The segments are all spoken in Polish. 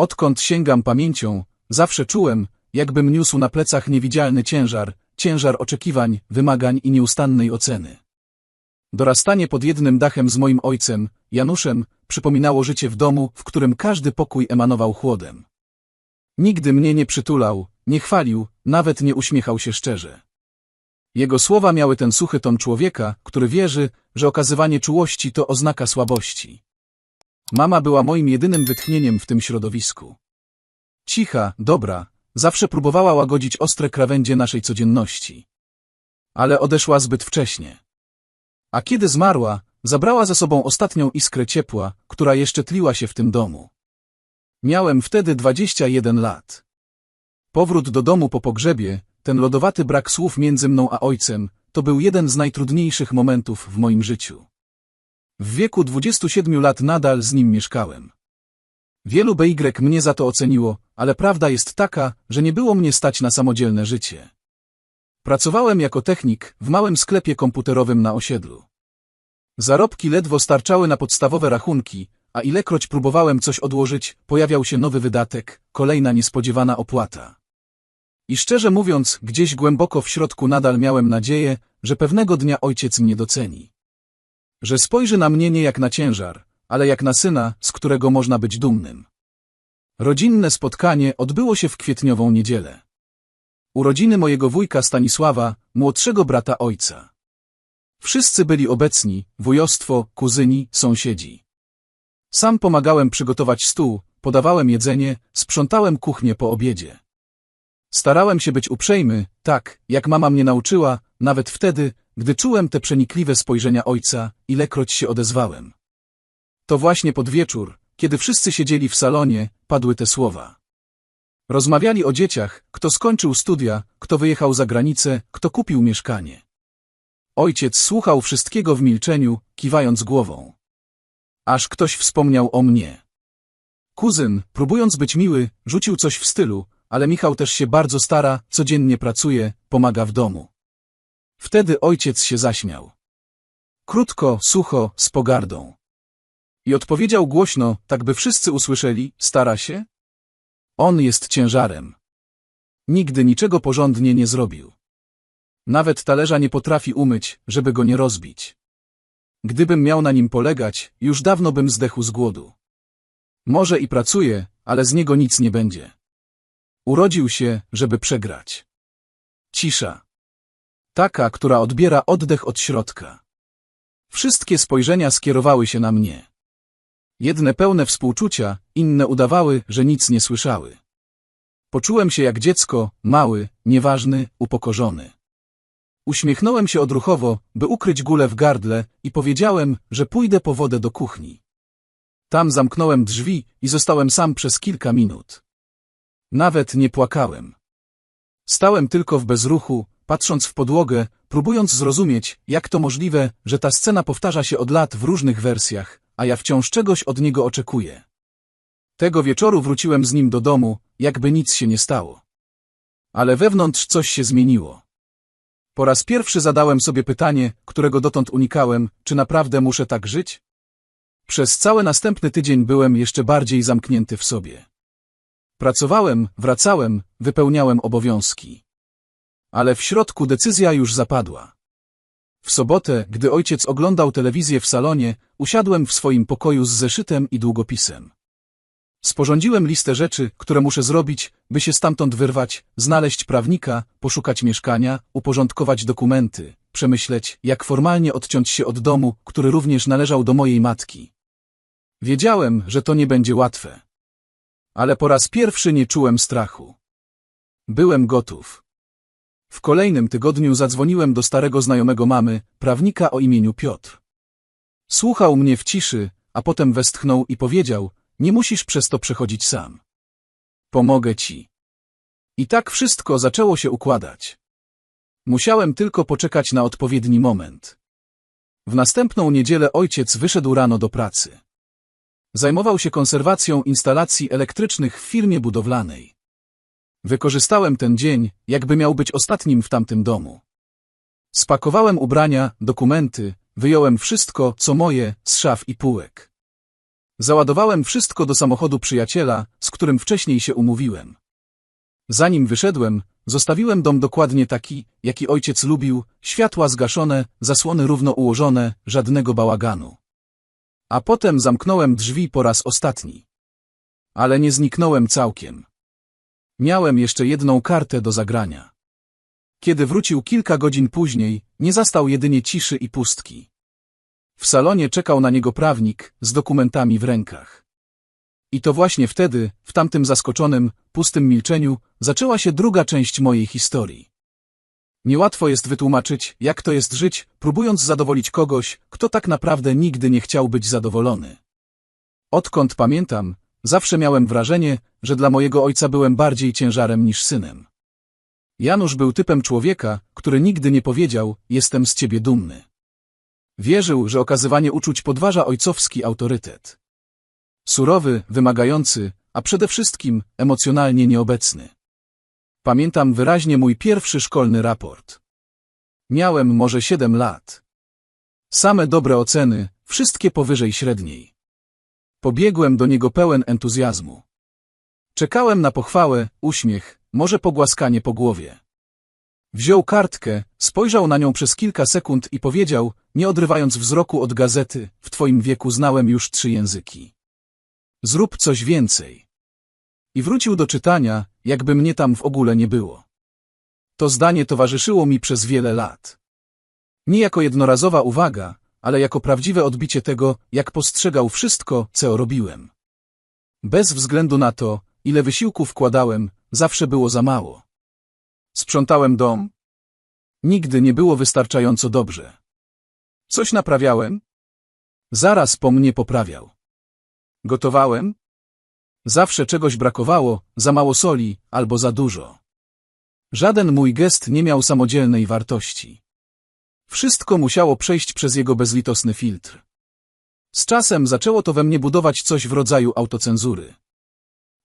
Odkąd sięgam pamięcią, zawsze czułem, jakbym niósł na plecach niewidzialny ciężar, ciężar oczekiwań, wymagań i nieustannej oceny. Dorastanie pod jednym dachem z moim ojcem, Januszem, przypominało życie w domu, w którym każdy pokój emanował chłodem. Nigdy mnie nie przytulał, nie chwalił, nawet nie uśmiechał się szczerze. Jego słowa miały ten suchy ton człowieka, który wierzy, że okazywanie czułości to oznaka słabości. Mama była moim jedynym wytchnieniem w tym środowisku. Cicha, dobra, zawsze próbowała łagodzić ostre krawędzie naszej codzienności. Ale odeszła zbyt wcześnie. A kiedy zmarła, zabrała ze sobą ostatnią iskrę ciepła, która jeszcze tliła się w tym domu. Miałem wtedy 21 lat. Powrót do domu po pogrzebie, ten lodowaty brak słów między mną a ojcem, to był jeden z najtrudniejszych momentów w moim życiu. W wieku 27 lat nadal z nim mieszkałem. Wielu BY mnie za to oceniło, ale prawda jest taka, że nie było mnie stać na samodzielne życie. Pracowałem jako technik w małym sklepie komputerowym na osiedlu. Zarobki ledwo starczały na podstawowe rachunki, a ilekroć próbowałem coś odłożyć, pojawiał się nowy wydatek, kolejna niespodziewana opłata. I szczerze mówiąc, gdzieś głęboko w środku nadal miałem nadzieję, że pewnego dnia ojciec mnie doceni. Że spojrzy na mnie nie jak na ciężar, ale jak na syna, z którego można być dumnym. Rodzinne spotkanie odbyło się w kwietniową niedzielę. Urodziny mojego wujka Stanisława, młodszego brata ojca. Wszyscy byli obecni, wujostwo, kuzyni, sąsiedzi. Sam pomagałem przygotować stół, podawałem jedzenie, sprzątałem kuchnię po obiedzie. Starałem się być uprzejmy, tak, jak mama mnie nauczyła, nawet wtedy, gdy czułem te przenikliwe spojrzenia ojca, ilekroć się odezwałem. To właśnie pod wieczór, kiedy wszyscy siedzieli w salonie, padły te słowa. Rozmawiali o dzieciach, kto skończył studia, kto wyjechał za granicę, kto kupił mieszkanie. Ojciec słuchał wszystkiego w milczeniu, kiwając głową. Aż ktoś wspomniał o mnie. Kuzyn, próbując być miły, rzucił coś w stylu, ale Michał też się bardzo stara, codziennie pracuje, pomaga w domu. Wtedy ojciec się zaśmiał. Krótko, sucho, z pogardą. I odpowiedział głośno, tak by wszyscy usłyszeli, stara się? On jest ciężarem. Nigdy niczego porządnie nie zrobił. Nawet talerza nie potrafi umyć, żeby go nie rozbić. Gdybym miał na nim polegać, już dawno bym zdechł z głodu. Może i pracuje, ale z niego nic nie będzie. Urodził się, żeby przegrać. Cisza. Taka, która odbiera oddech od środka. Wszystkie spojrzenia skierowały się na mnie. Jedne pełne współczucia, inne udawały, że nic nie słyszały. Poczułem się jak dziecko, mały, nieważny, upokorzony. Uśmiechnąłem się odruchowo, by ukryć gulę w gardle i powiedziałem, że pójdę po wodę do kuchni. Tam zamknąłem drzwi i zostałem sam przez kilka minut. Nawet nie płakałem. Stałem tylko w bezruchu, patrząc w podłogę, próbując zrozumieć, jak to możliwe, że ta scena powtarza się od lat w różnych wersjach, a ja wciąż czegoś od niego oczekuję. Tego wieczoru wróciłem z nim do domu, jakby nic się nie stało. Ale wewnątrz coś się zmieniło. Po raz pierwszy zadałem sobie pytanie, którego dotąd unikałem, czy naprawdę muszę tak żyć? Przez cały następny tydzień byłem jeszcze bardziej zamknięty w sobie. Pracowałem, wracałem, wypełniałem obowiązki. Ale w środku decyzja już zapadła. W sobotę, gdy ojciec oglądał telewizję w salonie, usiadłem w swoim pokoju z zeszytem i długopisem. Sporządziłem listę rzeczy, które muszę zrobić, by się stamtąd wyrwać, znaleźć prawnika, poszukać mieszkania, uporządkować dokumenty, przemyśleć, jak formalnie odciąć się od domu, który również należał do mojej matki. Wiedziałem, że to nie będzie łatwe. Ale po raz pierwszy nie czułem strachu. Byłem gotów. W kolejnym tygodniu zadzwoniłem do starego znajomego mamy, prawnika o imieniu Piotr. Słuchał mnie w ciszy, a potem westchnął i powiedział, nie musisz przez to przechodzić sam. Pomogę ci. I tak wszystko zaczęło się układać. Musiałem tylko poczekać na odpowiedni moment. W następną niedzielę ojciec wyszedł rano do pracy. Zajmował się konserwacją instalacji elektrycznych w firmie budowlanej. Wykorzystałem ten dzień, jakby miał być ostatnim w tamtym domu. Spakowałem ubrania, dokumenty, wyjąłem wszystko, co moje, z szaf i półek. Załadowałem wszystko do samochodu przyjaciela, z którym wcześniej się umówiłem. Zanim wyszedłem, zostawiłem dom dokładnie taki, jaki ojciec lubił, światła zgaszone, zasłony równo ułożone, żadnego bałaganu. A potem zamknąłem drzwi po raz ostatni. Ale nie zniknąłem całkiem. Miałem jeszcze jedną kartę do zagrania. Kiedy wrócił kilka godzin później, nie zastał jedynie ciszy i pustki. W salonie czekał na niego prawnik z dokumentami w rękach. I to właśnie wtedy, w tamtym zaskoczonym, pustym milczeniu, zaczęła się druga część mojej historii. Niełatwo jest wytłumaczyć, jak to jest żyć, próbując zadowolić kogoś, kto tak naprawdę nigdy nie chciał być zadowolony. Odkąd pamiętam, zawsze miałem wrażenie, że dla mojego ojca byłem bardziej ciężarem niż synem. Janusz był typem człowieka, który nigdy nie powiedział, jestem z ciebie dumny. Wierzył, że okazywanie uczuć podważa ojcowski autorytet. Surowy, wymagający, a przede wszystkim emocjonalnie nieobecny. Pamiętam wyraźnie mój pierwszy szkolny raport. Miałem może siedem lat. Same dobre oceny, wszystkie powyżej średniej. Pobiegłem do niego pełen entuzjazmu. Czekałem na pochwałę, uśmiech, może pogłaskanie po głowie. Wziął kartkę, spojrzał na nią przez kilka sekund i powiedział, nie odrywając wzroku od gazety, w twoim wieku znałem już trzy języki. Zrób coś więcej. I wrócił do czytania, jakby mnie tam w ogóle nie było. To zdanie towarzyszyło mi przez wiele lat. Nie jako jednorazowa uwaga, ale jako prawdziwe odbicie tego, jak postrzegał wszystko, co robiłem. Bez względu na to, ile wysiłku wkładałem, zawsze było za mało. Sprzątałem dom? Nigdy nie było wystarczająco dobrze. Coś naprawiałem? Zaraz po mnie poprawiał. Gotowałem? Zawsze czegoś brakowało, za mało soli albo za dużo. Żaden mój gest nie miał samodzielnej wartości. Wszystko musiało przejść przez jego bezlitosny filtr. Z czasem zaczęło to we mnie budować coś w rodzaju autocenzury.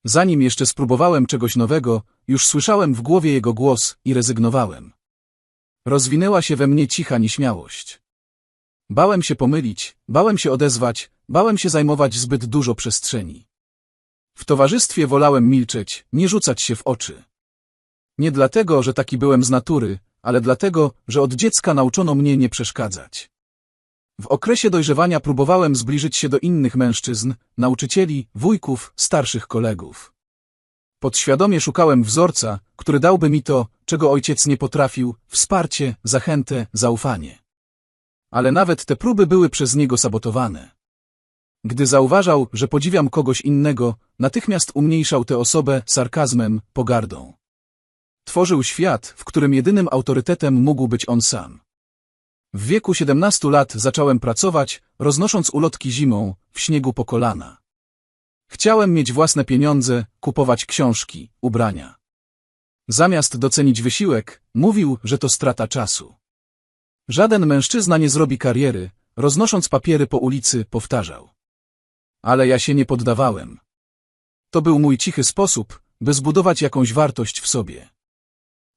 Zanim jeszcze spróbowałem czegoś nowego, już słyszałem w głowie jego głos i rezygnowałem. Rozwinęła się we mnie cicha nieśmiałość. Bałem się pomylić, bałem się odezwać, bałem się zajmować zbyt dużo przestrzeni. W towarzystwie wolałem milczeć, nie rzucać się w oczy. Nie dlatego, że taki byłem z natury, ale dlatego, że od dziecka nauczono mnie nie przeszkadzać. W okresie dojrzewania próbowałem zbliżyć się do innych mężczyzn, nauczycieli, wujków, starszych kolegów. Podświadomie szukałem wzorca, który dałby mi to, czego ojciec nie potrafił, wsparcie, zachętę, zaufanie. Ale nawet te próby były przez niego sabotowane. Gdy zauważał, że podziwiam kogoś innego, natychmiast umniejszał tę osobę sarkazmem, pogardą. Tworzył świat, w którym jedynym autorytetem mógł być on sam. W wieku 17 lat zacząłem pracować, roznosząc ulotki zimą, w śniegu po kolana. Chciałem mieć własne pieniądze, kupować książki, ubrania. Zamiast docenić wysiłek, mówił, że to strata czasu. Żaden mężczyzna nie zrobi kariery, roznosząc papiery po ulicy, powtarzał. Ale ja się nie poddawałem. To był mój cichy sposób, by zbudować jakąś wartość w sobie.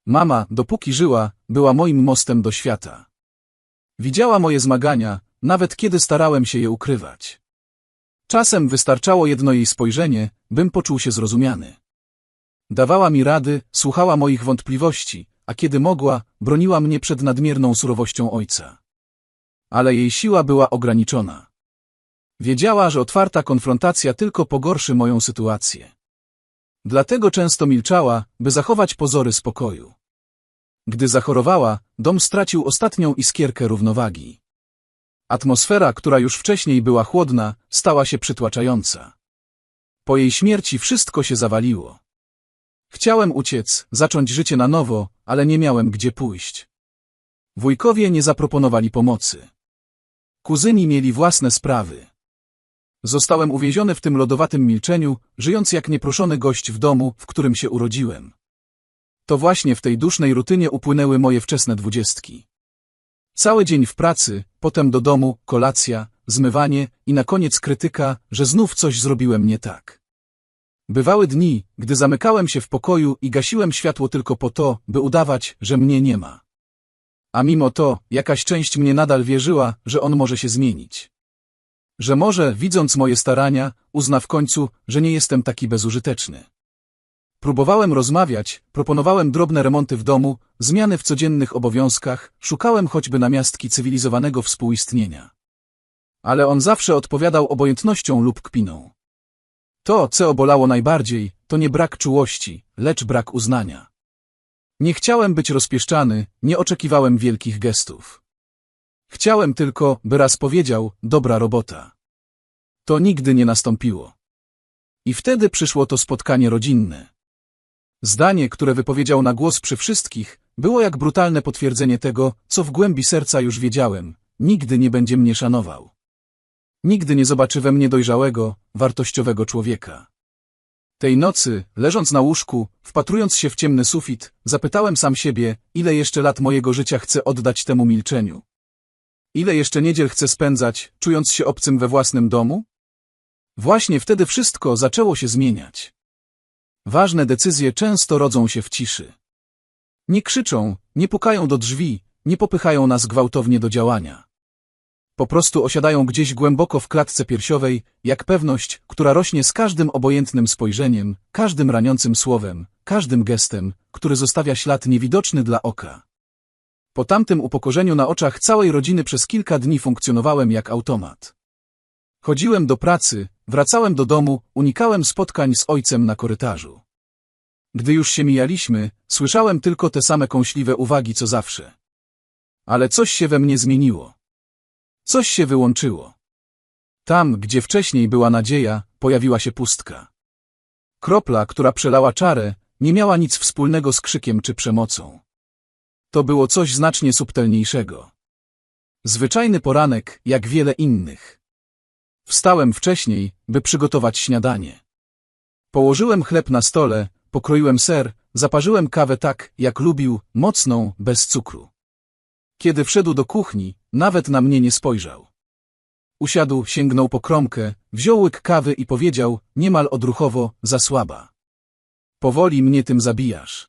Mama, dopóki żyła, była moim mostem do świata. Widziała moje zmagania, nawet kiedy starałem się je ukrywać. Czasem wystarczało jedno jej spojrzenie, bym poczuł się zrozumiany. Dawała mi rady, słuchała moich wątpliwości, a kiedy mogła, broniła mnie przed nadmierną surowością ojca. Ale jej siła była ograniczona. Wiedziała, że otwarta konfrontacja tylko pogorszy moją sytuację. Dlatego często milczała, by zachować pozory spokoju. Gdy zachorowała, dom stracił ostatnią iskierkę równowagi. Atmosfera, która już wcześniej była chłodna, stała się przytłaczająca. Po jej śmierci wszystko się zawaliło. Chciałem uciec, zacząć życie na nowo, ale nie miałem gdzie pójść. Wujkowie nie zaproponowali pomocy. Kuzyni mieli własne sprawy. Zostałem uwięziony w tym lodowatym milczeniu, żyjąc jak nieproszony gość w domu, w którym się urodziłem. To właśnie w tej dusznej rutynie upłynęły moje wczesne dwudziestki. Cały dzień w pracy, potem do domu, kolacja, zmywanie i na koniec krytyka, że znów coś zrobiłem nie tak. Bywały dni, gdy zamykałem się w pokoju i gasiłem światło tylko po to, by udawać, że mnie nie ma. A mimo to, jakaś część mnie nadal wierzyła, że on może się zmienić. Że może, widząc moje starania, uzna w końcu, że nie jestem taki bezużyteczny. Próbowałem rozmawiać, proponowałem drobne remonty w domu, zmiany w codziennych obowiązkach, szukałem choćby namiastki cywilizowanego współistnienia. Ale on zawsze odpowiadał obojętnością lub kpiną. To, co obolało najbardziej, to nie brak czułości, lecz brak uznania. Nie chciałem być rozpieszczany, nie oczekiwałem wielkich gestów. Chciałem tylko, by raz powiedział, dobra robota. To nigdy nie nastąpiło. I wtedy przyszło to spotkanie rodzinne. Zdanie, które wypowiedział na głos przy wszystkich, było jak brutalne potwierdzenie tego, co w głębi serca już wiedziałem. Nigdy nie będzie mnie szanował. Nigdy nie zobaczy we mnie dojrzałego, wartościowego człowieka. Tej nocy, leżąc na łóżku, wpatrując się w ciemny sufit, zapytałem sam siebie, ile jeszcze lat mojego życia chcę oddać temu milczeniu. Ile jeszcze niedziel chcę spędzać, czując się obcym we własnym domu? Właśnie wtedy wszystko zaczęło się zmieniać. Ważne decyzje często rodzą się w ciszy. Nie krzyczą, nie pukają do drzwi, nie popychają nas gwałtownie do działania. Po prostu osiadają gdzieś głęboko w klatce piersiowej, jak pewność, która rośnie z każdym obojętnym spojrzeniem, każdym raniącym słowem, każdym gestem, który zostawia ślad niewidoczny dla oka. Po tamtym upokorzeniu na oczach całej rodziny przez kilka dni funkcjonowałem jak automat. Chodziłem do pracy, wracałem do domu, unikałem spotkań z ojcem na korytarzu. Gdy już się mijaliśmy, słyszałem tylko te same kąśliwe uwagi co zawsze. Ale coś się we mnie zmieniło. Coś się wyłączyło. Tam, gdzie wcześniej była nadzieja, pojawiła się pustka. Kropla, która przelała czarę, nie miała nic wspólnego z krzykiem czy przemocą. To było coś znacznie subtelniejszego. Zwyczajny poranek, jak wiele innych. Wstałem wcześniej, by przygotować śniadanie. Położyłem chleb na stole, pokroiłem ser, zaparzyłem kawę tak, jak lubił, mocną, bez cukru. Kiedy wszedł do kuchni, nawet na mnie nie spojrzał. Usiadł, sięgnął po kromkę, wziął łyk kawy i powiedział, niemal odruchowo, za słaba. Powoli mnie tym zabijasz.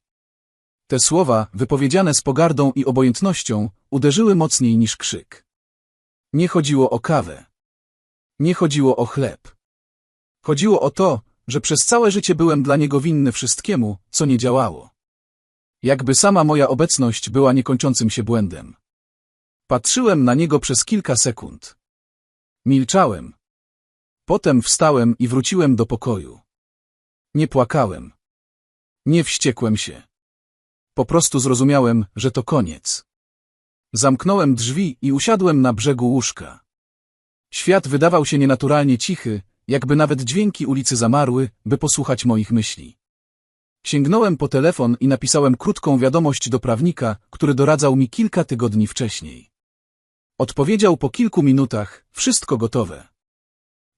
Te słowa, wypowiedziane z pogardą i obojętnością, uderzyły mocniej niż krzyk. Nie chodziło o kawę. Nie chodziło o chleb. Chodziło o to, że przez całe życie byłem dla niego winny wszystkiemu, co nie działało. Jakby sama moja obecność była niekończącym się błędem. Patrzyłem na niego przez kilka sekund. Milczałem. Potem wstałem i wróciłem do pokoju. Nie płakałem. Nie wściekłem się. Po prostu zrozumiałem, że to koniec. Zamknąłem drzwi i usiadłem na brzegu łóżka. Świat wydawał się nienaturalnie cichy, jakby nawet dźwięki ulicy zamarły, by posłuchać moich myśli. Sięgnąłem po telefon i napisałem krótką wiadomość do prawnika, który doradzał mi kilka tygodni wcześniej. Odpowiedział po kilku minutach, wszystko gotowe.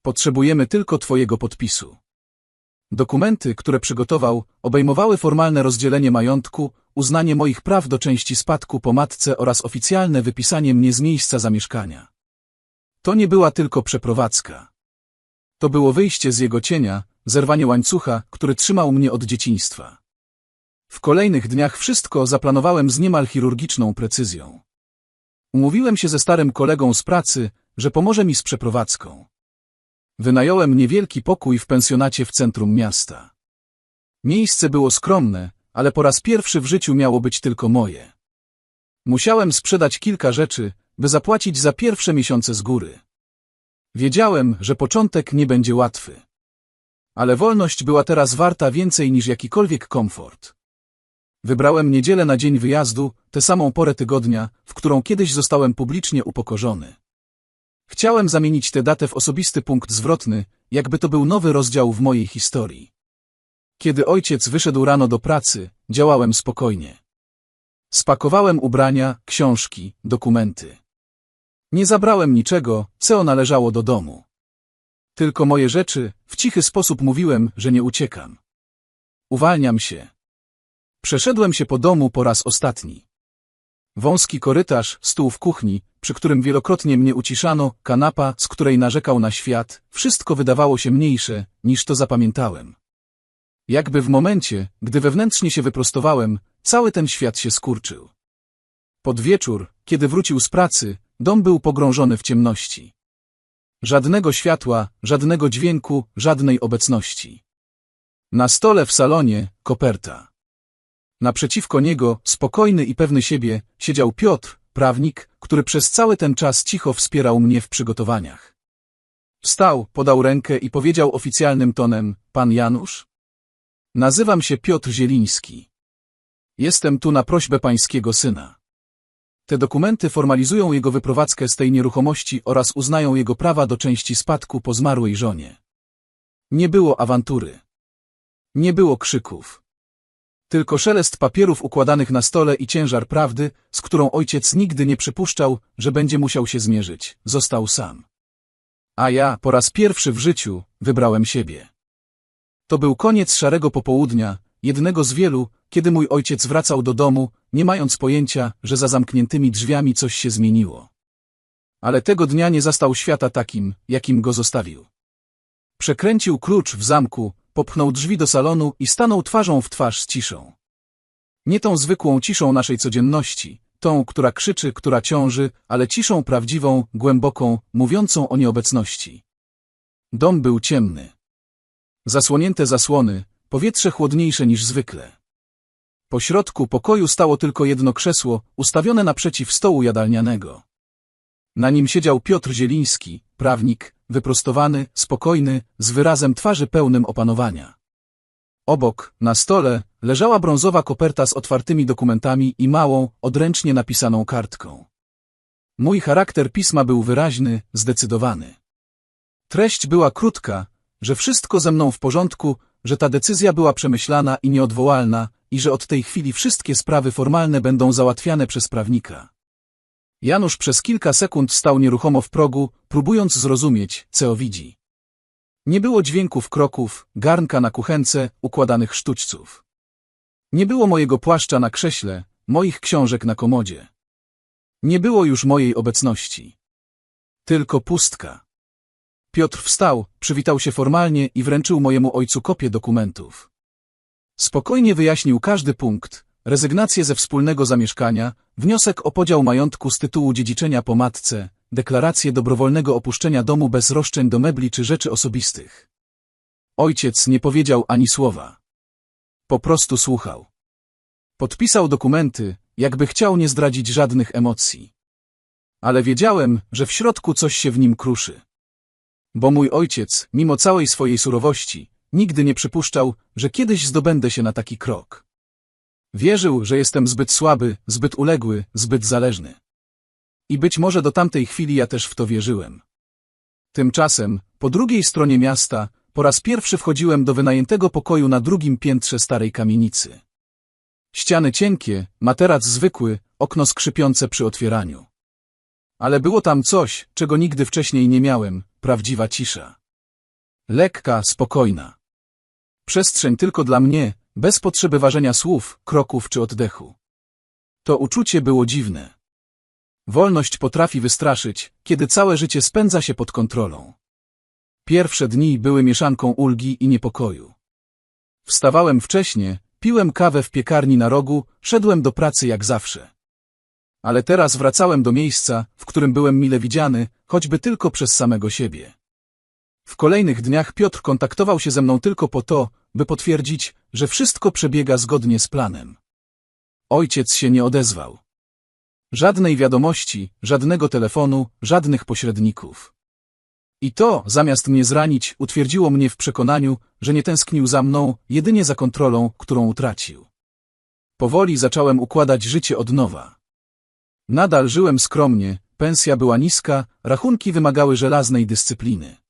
Potrzebujemy tylko Twojego podpisu. Dokumenty, które przygotował, obejmowały formalne rozdzielenie majątku, uznanie moich praw do części spadku po matce oraz oficjalne wypisanie mnie z miejsca zamieszkania. To nie była tylko przeprowadzka. To było wyjście z jego cienia, zerwanie łańcucha, który trzymał mnie od dzieciństwa. W kolejnych dniach wszystko zaplanowałem z niemal chirurgiczną precyzją. Umówiłem się ze starym kolegą z pracy, że pomoże mi z przeprowadzką. Wynająłem niewielki pokój w pensjonacie w centrum miasta. Miejsce było skromne, ale po raz pierwszy w życiu miało być tylko moje. Musiałem sprzedać kilka rzeczy, by zapłacić za pierwsze miesiące z góry. Wiedziałem, że początek nie będzie łatwy. Ale wolność była teraz warta więcej niż jakikolwiek komfort. Wybrałem niedzielę na dzień wyjazdu, tę samą porę tygodnia, w którą kiedyś zostałem publicznie upokorzony. Chciałem zamienić tę datę w osobisty punkt zwrotny, jakby to był nowy rozdział w mojej historii. Kiedy ojciec wyszedł rano do pracy, działałem spokojnie. Spakowałem ubrania, książki, dokumenty. Nie zabrałem niczego, co należało do domu. Tylko moje rzeczy, w cichy sposób mówiłem, że nie uciekam. Uwalniam się. Przeszedłem się po domu po raz ostatni. Wąski korytarz, stół w kuchni, przy którym wielokrotnie mnie uciszano, kanapa, z której narzekał na świat, wszystko wydawało się mniejsze, niż to zapamiętałem. Jakby w momencie, gdy wewnętrznie się wyprostowałem, cały ten świat się skurczył. Pod wieczór, kiedy wrócił z pracy, dom był pogrążony w ciemności. Żadnego światła, żadnego dźwięku, żadnej obecności. Na stole w salonie koperta. Naprzeciwko niego, spokojny i pewny siebie, siedział Piotr, prawnik, który przez cały ten czas cicho wspierał mnie w przygotowaniach. Wstał, podał rękę i powiedział oficjalnym tonem, pan Janusz? Nazywam się Piotr Zieliński. Jestem tu na prośbę pańskiego syna. Te dokumenty formalizują jego wyprowadzkę z tej nieruchomości oraz uznają jego prawa do części spadku po zmarłej żonie. Nie było awantury. Nie było krzyków. Tylko szelest papierów układanych na stole i ciężar prawdy, z którą ojciec nigdy nie przypuszczał, że będzie musiał się zmierzyć, został sam. A ja, po raz pierwszy w życiu, wybrałem siebie. To był koniec szarego popołudnia, jednego z wielu, kiedy mój ojciec wracał do domu, nie mając pojęcia, że za zamkniętymi drzwiami coś się zmieniło. Ale tego dnia nie zastał świata takim, jakim go zostawił. Przekręcił klucz w zamku, popchnął drzwi do salonu i stanął twarzą w twarz z ciszą. Nie tą zwykłą ciszą naszej codzienności, tą, która krzyczy, która ciąży, ale ciszą prawdziwą, głęboką, mówiącą o nieobecności. Dom był ciemny. Zasłonięte zasłony, powietrze chłodniejsze niż zwykle. Po środku pokoju stało tylko jedno krzesło, ustawione naprzeciw stołu jadalnianego. Na nim siedział Piotr Zieliński, prawnik, wyprostowany, spokojny, z wyrazem twarzy pełnym opanowania. Obok, na stole, leżała brązowa koperta z otwartymi dokumentami i małą, odręcznie napisaną kartką. Mój charakter pisma był wyraźny, zdecydowany. Treść była krótka, że wszystko ze mną w porządku, że ta decyzja była przemyślana i nieodwołalna i że od tej chwili wszystkie sprawy formalne będą załatwiane przez prawnika. Janusz przez kilka sekund stał nieruchomo w progu, próbując zrozumieć, co widzi. Nie było dźwięków kroków, garnka na kuchence, układanych sztućców. Nie było mojego płaszcza na krześle, moich książek na komodzie. Nie było już mojej obecności. Tylko pustka. Piotr wstał, przywitał się formalnie i wręczył mojemu ojcu kopię dokumentów. Spokojnie wyjaśnił każdy punkt, rezygnację ze wspólnego zamieszkania, wniosek o podział majątku z tytułu dziedziczenia po matce, deklarację dobrowolnego opuszczenia domu bez roszczeń do mebli czy rzeczy osobistych. Ojciec nie powiedział ani słowa. Po prostu słuchał. Podpisał dokumenty, jakby chciał nie zdradzić żadnych emocji. Ale wiedziałem, że w środku coś się w nim kruszy. Bo mój ojciec, mimo całej swojej surowości, nigdy nie przypuszczał, że kiedyś zdobędę się na taki krok. Wierzył, że jestem zbyt słaby, zbyt uległy, zbyt zależny. I być może do tamtej chwili ja też w to wierzyłem. Tymczasem, po drugiej stronie miasta, po raz pierwszy wchodziłem do wynajętego pokoju na drugim piętrze starej kamienicy. Ściany cienkie, materac zwykły, okno skrzypiące przy otwieraniu. Ale było tam coś, czego nigdy wcześniej nie miałem, prawdziwa cisza. Lekka, spokojna. Przestrzeń tylko dla mnie, bez potrzeby ważenia słów, kroków czy oddechu. To uczucie było dziwne. Wolność potrafi wystraszyć, kiedy całe życie spędza się pod kontrolą. Pierwsze dni były mieszanką ulgi i niepokoju. Wstawałem wcześnie, piłem kawę w piekarni na rogu, szedłem do pracy jak zawsze. Ale teraz wracałem do miejsca, w którym byłem mile widziany, choćby tylko przez samego siebie. W kolejnych dniach Piotr kontaktował się ze mną tylko po to, by potwierdzić, że wszystko przebiega zgodnie z planem. Ojciec się nie odezwał. Żadnej wiadomości, żadnego telefonu, żadnych pośredników. I to, zamiast mnie zranić, utwierdziło mnie w przekonaniu, że nie tęsknił za mną, jedynie za kontrolą, którą utracił. Powoli zacząłem układać życie od nowa. Nadal żyłem skromnie, pensja była niska, rachunki wymagały żelaznej dyscypliny.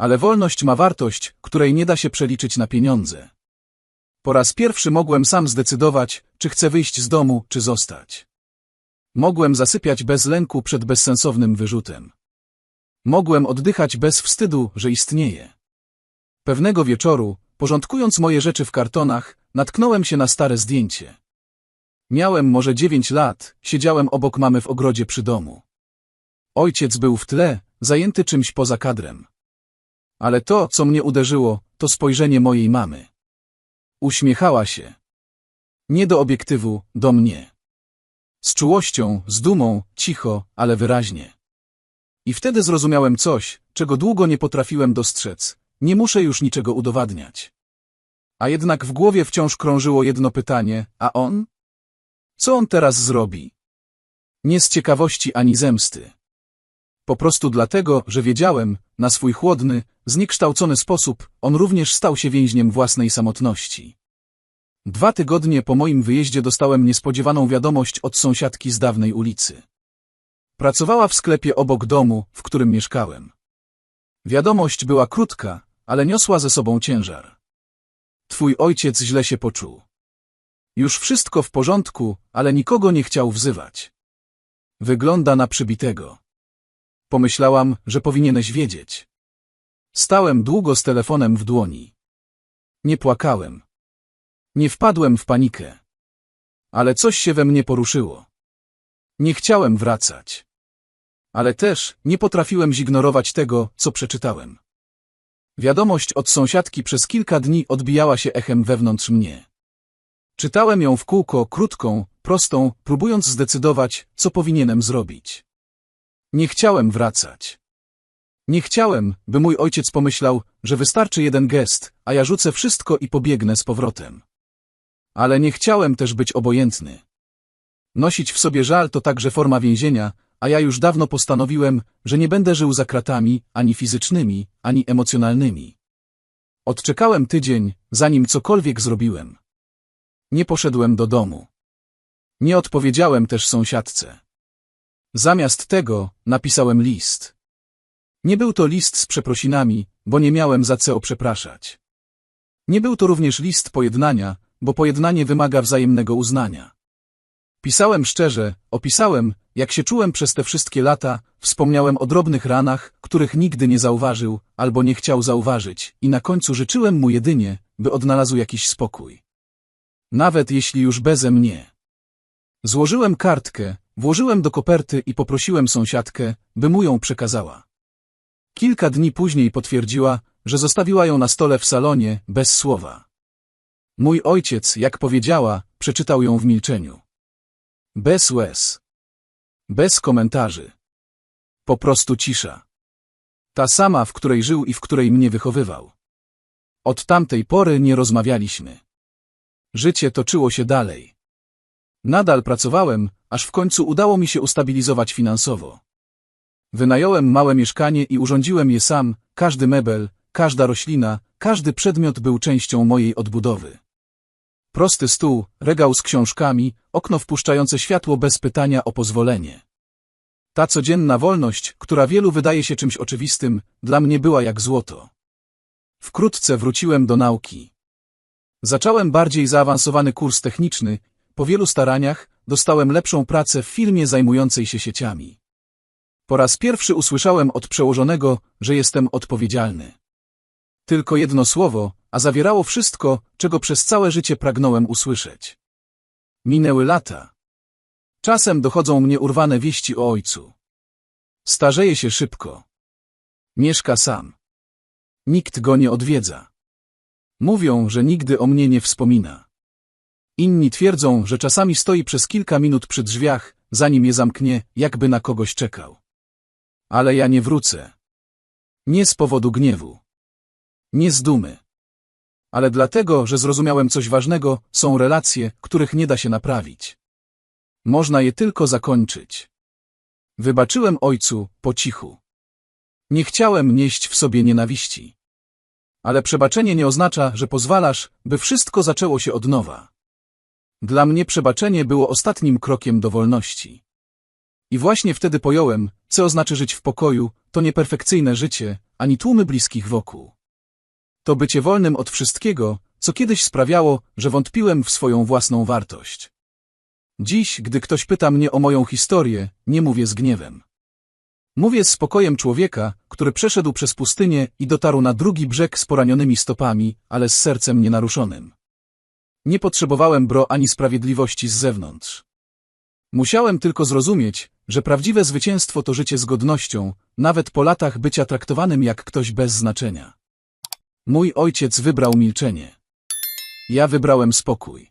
Ale wolność ma wartość, której nie da się przeliczyć na pieniądze. Po raz pierwszy mogłem sam zdecydować, czy chcę wyjść z domu, czy zostać. Mogłem zasypiać bez lęku przed bezsensownym wyrzutem. Mogłem oddychać bez wstydu, że istnieje. Pewnego wieczoru, porządkując moje rzeczy w kartonach, natknąłem się na stare zdjęcie. Miałem może dziewięć lat, siedziałem obok mamy w ogrodzie przy domu. Ojciec był w tle, zajęty czymś poza kadrem. Ale to, co mnie uderzyło, to spojrzenie mojej mamy. Uśmiechała się. Nie do obiektywu, do mnie. Z czułością, z dumą, cicho, ale wyraźnie. I wtedy zrozumiałem coś, czego długo nie potrafiłem dostrzec. Nie muszę już niczego udowadniać. A jednak w głowie wciąż krążyło jedno pytanie, a on? Co on teraz zrobi? Nie z ciekawości ani zemsty. Po prostu dlatego, że wiedziałem, na swój chłodny, zniekształcony sposób, on również stał się więźniem własnej samotności. Dwa tygodnie po moim wyjeździe dostałem niespodziewaną wiadomość od sąsiadki z dawnej ulicy. Pracowała w sklepie obok domu, w którym mieszkałem. Wiadomość była krótka, ale niosła ze sobą ciężar. Twój ojciec źle się poczuł. Już wszystko w porządku, ale nikogo nie chciał wzywać. Wygląda na przybitego. Pomyślałam, że powinieneś wiedzieć. Stałem długo z telefonem w dłoni. Nie płakałem. Nie wpadłem w panikę. Ale coś się we mnie poruszyło. Nie chciałem wracać. Ale też nie potrafiłem zignorować tego, co przeczytałem. Wiadomość od sąsiadki przez kilka dni odbijała się echem wewnątrz mnie. Czytałem ją w kółko, krótką, prostą, próbując zdecydować, co powinienem zrobić. Nie chciałem wracać. Nie chciałem, by mój ojciec pomyślał, że wystarczy jeden gest, a ja rzucę wszystko i pobiegnę z powrotem. Ale nie chciałem też być obojętny. Nosić w sobie żal to także forma więzienia, a ja już dawno postanowiłem, że nie będę żył za kratami, ani fizycznymi, ani emocjonalnymi. Odczekałem tydzień, zanim cokolwiek zrobiłem. Nie poszedłem do domu. Nie odpowiedziałem też sąsiadce. Zamiast tego napisałem list. Nie był to list z przeprosinami, bo nie miałem za co przepraszać. Nie był to również list pojednania, bo pojednanie wymaga wzajemnego uznania. Pisałem szczerze, opisałem, jak się czułem przez te wszystkie lata, wspomniałem o drobnych ranach, których nigdy nie zauważył albo nie chciał zauważyć i na końcu życzyłem mu jedynie, by odnalazł jakiś spokój. Nawet jeśli już beze mnie. Złożyłem kartkę, włożyłem do koperty i poprosiłem sąsiadkę, by mu ją przekazała. Kilka dni później potwierdziła, że zostawiła ją na stole w salonie, bez słowa. Mój ojciec, jak powiedziała, przeczytał ją w milczeniu. Bez łez. Bez komentarzy. Po prostu cisza. Ta sama, w której żył i w której mnie wychowywał. Od tamtej pory nie rozmawialiśmy. Życie toczyło się dalej. Nadal pracowałem, aż w końcu udało mi się ustabilizować finansowo. Wynająłem małe mieszkanie i urządziłem je sam, każdy mebel, każda roślina, każdy przedmiot był częścią mojej odbudowy. Prosty stół, regał z książkami, okno wpuszczające światło bez pytania o pozwolenie. Ta codzienna wolność, która wielu wydaje się czymś oczywistym, dla mnie była jak złoto. Wkrótce wróciłem do nauki. Zacząłem bardziej zaawansowany kurs techniczny, po wielu staraniach dostałem lepszą pracę w firmie zajmującej się sieciami. Po raz pierwszy usłyszałem od przełożonego, że jestem odpowiedzialny. Tylko jedno słowo, a zawierało wszystko, czego przez całe życie pragnąłem usłyszeć. Minęły lata. Czasem dochodzą mnie urwane wieści o ojcu. Starzeje się szybko. Mieszka sam. Nikt go nie odwiedza. Mówią, że nigdy o mnie nie wspomina. Inni twierdzą, że czasami stoi przez kilka minut przy drzwiach, zanim je zamknie, jakby na kogoś czekał. Ale ja nie wrócę. Nie z powodu gniewu. Nie z dumy. Ale dlatego, że zrozumiałem coś ważnego, są relacje, których nie da się naprawić. Można je tylko zakończyć. Wybaczyłem ojcu, po cichu. Nie chciałem nieść w sobie nienawiści. Ale przebaczenie nie oznacza, że pozwalasz, by wszystko zaczęło się od nowa. Dla mnie przebaczenie było ostatnim krokiem do wolności. I właśnie wtedy pojąłem, co oznacza żyć w pokoju, to nie perfekcyjne życie, ani tłumy bliskich wokół. To bycie wolnym od wszystkiego, co kiedyś sprawiało, że wątpiłem w swoją własną wartość. Dziś, gdy ktoś pyta mnie o moją historię, nie mówię z gniewem. Mówię z spokojem człowieka, który przeszedł przez pustynię i dotarł na drugi brzeg z poranionymi stopami, ale z sercem nienaruszonym. Nie potrzebowałem bro ani sprawiedliwości z zewnątrz. Musiałem tylko zrozumieć, że prawdziwe zwycięstwo to życie z godnością, nawet po latach bycia traktowanym jak ktoś bez znaczenia. Mój ojciec wybrał milczenie. Ja wybrałem spokój.